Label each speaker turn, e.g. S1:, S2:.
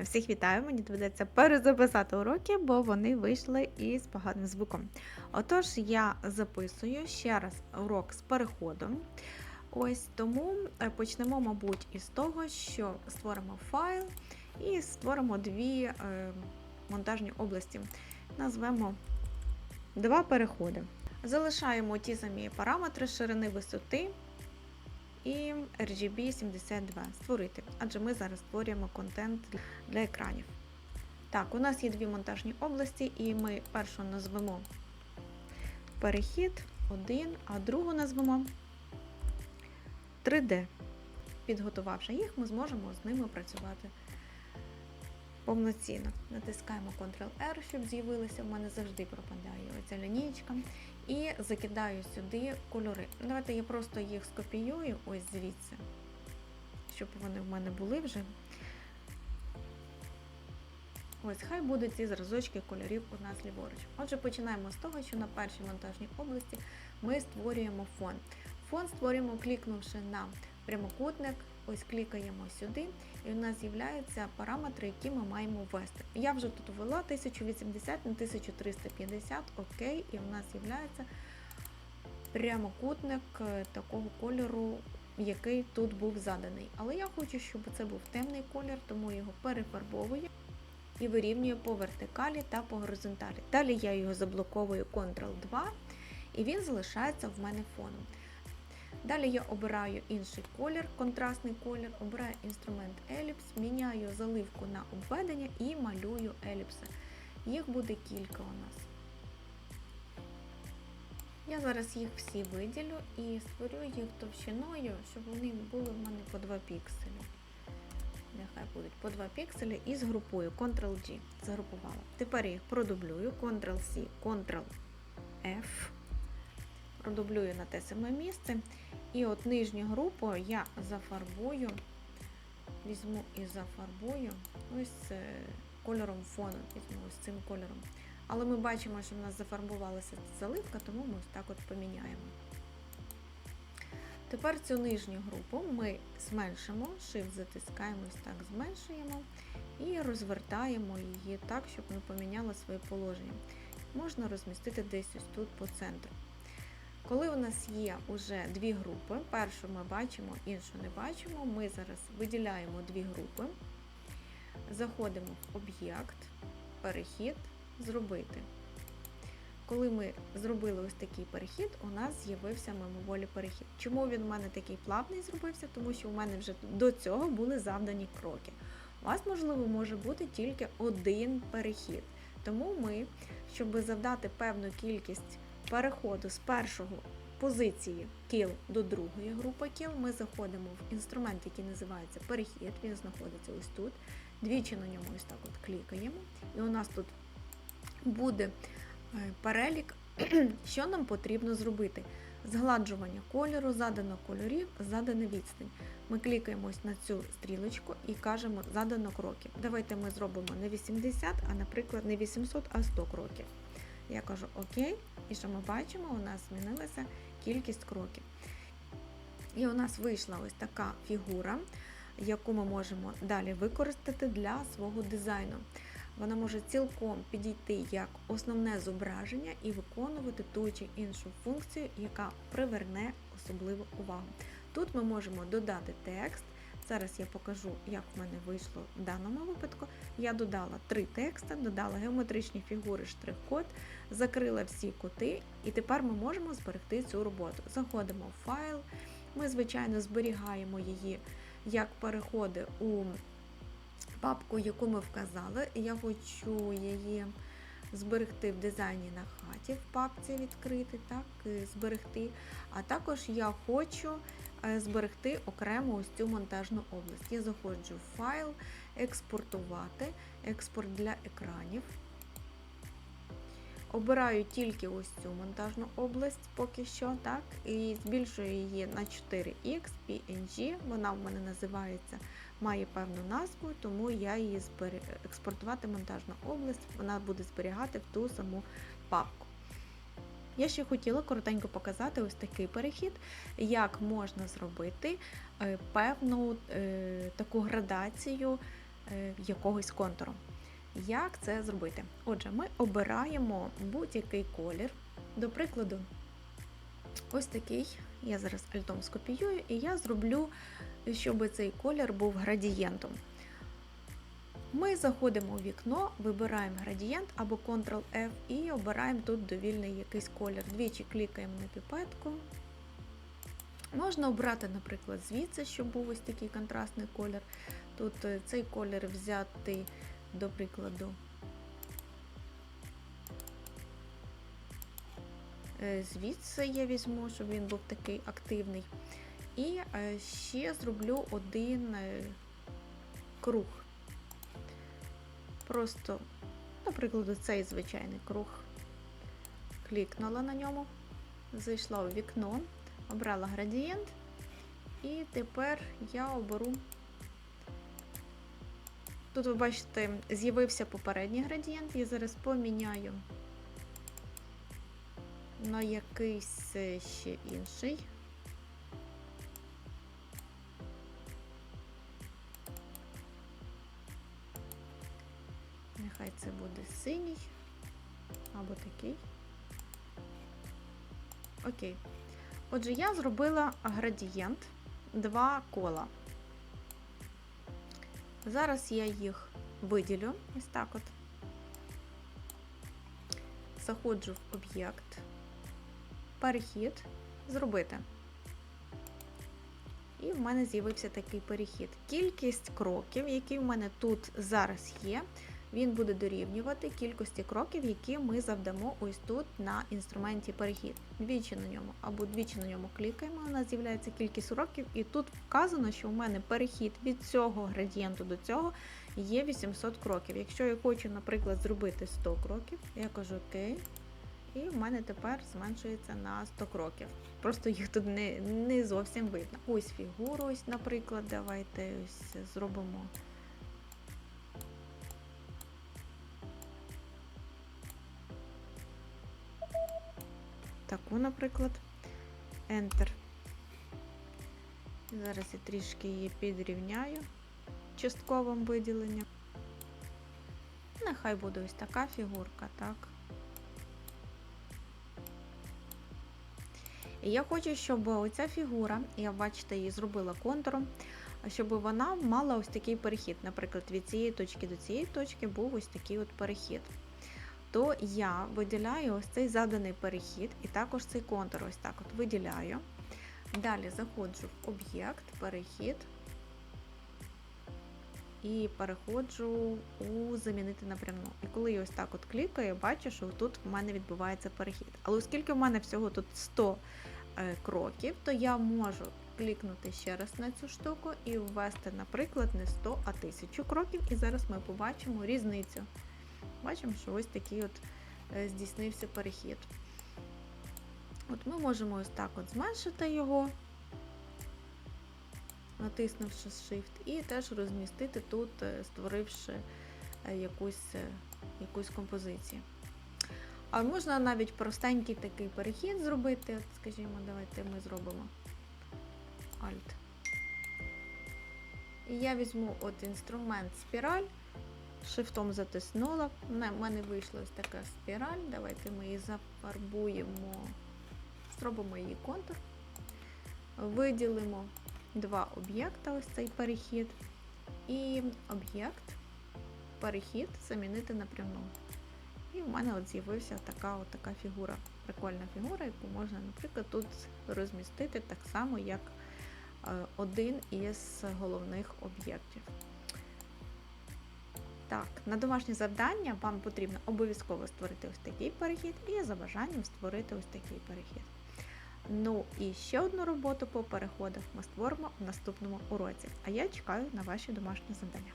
S1: Всіх вітаю! Мені доведеться перезаписати уроки, бо вони вийшли із поганим звуком. Отож, я записую ще раз урок з переходом. Ось тому е, почнемо, мабуть, із того, що створимо файл і створимо дві е, монтажні області. Назвемо два переходи. Залишаємо ті самі параметри ширини висоти і RGB 72 створити, адже ми зараз створюємо контент для екранів. Так, у нас є дві монтажні області, і ми першу назвемо перехід 1, а другу назвемо 3D. Підготувавши їх, ми зможемо з ними працювати повноцінно. Натискаємо Ctrl-R, щоб з'явилася. В мене завжди пропадає оця лінійка. І закидаю сюди кольори. Давайте я просто їх скопіюю ось звідси, щоб вони в мене були вже. Ось, хай будуть ці зразочки кольорів у нас ліворуч. Отже, починаємо з того, що на першій монтажній області ми створюємо фон. Фон створюємо, клікнувши на прямокутник, ось клікаємо сюди, і у нас з'являються параметри, які ми маємо ввести. Я вже тут ввела 1080 на 1350, окей, і у нас з'являється прямокутник е, такого кольору, який тут був заданий. Але я хочу, щоб це був темний колір, тому його перефарбовую і вирівнюю по вертикалі та по горизонталі. Далі я його заблоковую Ctrl-2, і він залишається в мене фоном. Далі я обираю інший колір, контрастний колір, обираю інструмент еліпс, міняю заливку на обведення і малюю еліпси. Їх буде кілька у нас. Я зараз їх всі виділю і створю їх товщиною, щоб вони були в мене по 2 пікселі. Нехай будуть по 2 пікселі і згрупую Ctrl-G. Згрупувала. Тепер їх продублюю, Ctrl-C, Ctrl-F продублюю на те саме місце. І от нижню групу я зафарбую, візьму і зафарбую ось е, кольором фону, візьму ось цим кольором. Але ми бачимо, що в нас зафарбувалася заливка, тому ми ось так от поміняємо. Тепер цю нижню групу ми зменшимо, Shift затискаємо, ось так зменшуємо і розвертаємо її так, щоб ми поміняли своє положення. Можна розмістити десь ось тут по центру. Коли у нас є вже дві групи, першу ми бачимо, іншу не бачимо, ми зараз виділяємо дві групи, заходимо в об'єкт, перехід, зробити. Коли ми зробили ось такий перехід, у нас з'явився мимоволі перехід. Чому він у мене такий плавний зробився? Тому що у мене вже до цього були завдані кроки. У вас, можливо, може бути тільки один перехід. Тому ми, щоб завдати певну кількість переходу з першого позиції кіл до другої групи кіл, ми заходимо в інструмент, який називається перехід, він знаходиться ось тут. Двічі на ньому ось так от клікаємо. І у нас тут буде е, перелік, що нам потрібно зробити. Згладжування кольору, задано кольорів, задана відстань. Ми клікаємо ось на цю стрілочку і кажемо задано кроків. Давайте ми зробимо не 80, а, наприклад, не 800, а 100 кроків. Я кажу ОК, і що ми бачимо, у нас змінилася кількість кроків. І у нас вийшла ось така фігура, яку ми можемо далі використати для свого дизайну. Вона може цілком підійти як основне зображення і виконувати ту чи іншу функцію, яка приверне особливу увагу. Тут ми можемо додати текст. Зараз я покажу, як в мене вийшло в даному випадку. Я додала три тексти, додала геометричні фігури, штрих-код, закрила всі коти, і тепер ми можемо зберегти цю роботу. Заходимо в файл, ми, звичайно, зберігаємо її як переходи у папку, яку ми вказали. Я хочу її зберегти в дизайні на хаті, в папці відкрити, так, зберегти. А також я хочу зберегти окремо ось цю монтажну область. Я заходжу в файл, експортувати, експорт для екранів. Обираю тільки ось цю монтажну область поки що, так, і збільшую її на 4X PNG. Вона в мене називається, має певну назву, тому я її експортувати монтажну область, вона буде зберігати в ту саму папку. Я ще хотіла коротенько показати ось такий перехід, як можна зробити е, певну е, таку градацію е, якогось контуру. Як це зробити? Отже, ми обираємо будь-який колір. До прикладу, ось такий. Я зараз альтом скопіюю, і я зроблю, щоб цей колір був градієнтом. Ми заходимо у вікно, вибираємо градієнт або Ctrl-F і обираємо тут довільний якийсь колір. Двічі клікаємо на піпетку. Можна обрати, наприклад, звідси, щоб був ось такий контрастний колір. Тут е, цей колір взяти, до прикладу, е, звідси я візьму, щоб він був такий активний. І е, ще зроблю один круг. Просто, наприклад, цей звичайний круг. Клікнула на ньому, зайшла у вікно, обрала градієнт, і тепер я оберу. Тут, ви бачите, з'явився попередній градієнт, я зараз поміняю на якийсь ще інший. Нехай це буде синій або такий. Окей. Отже, я зробила градієнт два кола. Зараз я їх виділю ось так от. Заходжу в об'єкт, перехід, зробити. І в мене з'явився такий перехід. Кількість кроків, які в мене тут зараз є, він буде дорівнювати кількості кроків, які ми завдамо ось тут на інструменті перехід. Двічі на ньому або двічі на ньому клікаємо, у нас з'являється кількість кроків, і тут вказано, що у мене перехід від цього градієнту до цього є 800 кроків. Якщо я хочу, наприклад, зробити 100 кроків, я кажу ОК. І в мене тепер зменшується на 100 кроків. Просто їх тут не не зовсім видно. Ось фігуру, ось, наприклад, давайте ось зробимо. Наприклад, Enter. Зараз я трішки її підрівняю частковим виділенням. Нехай буде ось така фігурка, так. І я хочу, щоб оця фігура, я бачите, її зробила контуром, щоб вона мала ось такий перехід. Наприклад, від цієї точки до цієї точки був ось такий от перехід то я виділяю ось цей заданий перехід і також цей контур ось так от виділяю. Далі заходжу в об'єкт, перехід і переходжу у замінити напрямну. І коли я ось так от клікаю, бачу, що тут в мене відбувається перехід. Але оскільки в мене всього тут 100 е, кроків, то я можу клікнути ще раз на цю штуку і ввести, наприклад, не 100, а 1000 кроків. І зараз ми побачимо різницю. Бачимо, що ось такий от е, здійснився перехід. От Ми можемо ось так от зменшити його, натиснувши Shift, і теж розмістити тут, е, створивши е, якусь, якусь композицію. А можна навіть простенький такий перехід зробити. От, Скажімо, давайте ми зробимо Alt. І я візьму от інструмент спіраль. Шифтом затиснула. У мене вийшла ось така спіраль. Давайте ми її зафарбуємо, зробимо її контур. Виділимо два об'єкта, ось цей перехід. І об'єкт, перехід замінити напряму. І в мене от з'явився така от така фігура. Прикольна фігура, яку можна, наприклад, тут розмістити так само, як е, один із головних об'єктів. Так, на домашнє завдання вам потрібно обов'язково створити ось такий перехід і за бажанням створити ось такий перехід. Ну і ще одну роботу по переходах ми створимо в наступному уроці. А я чекаю на ваші домашні завдання.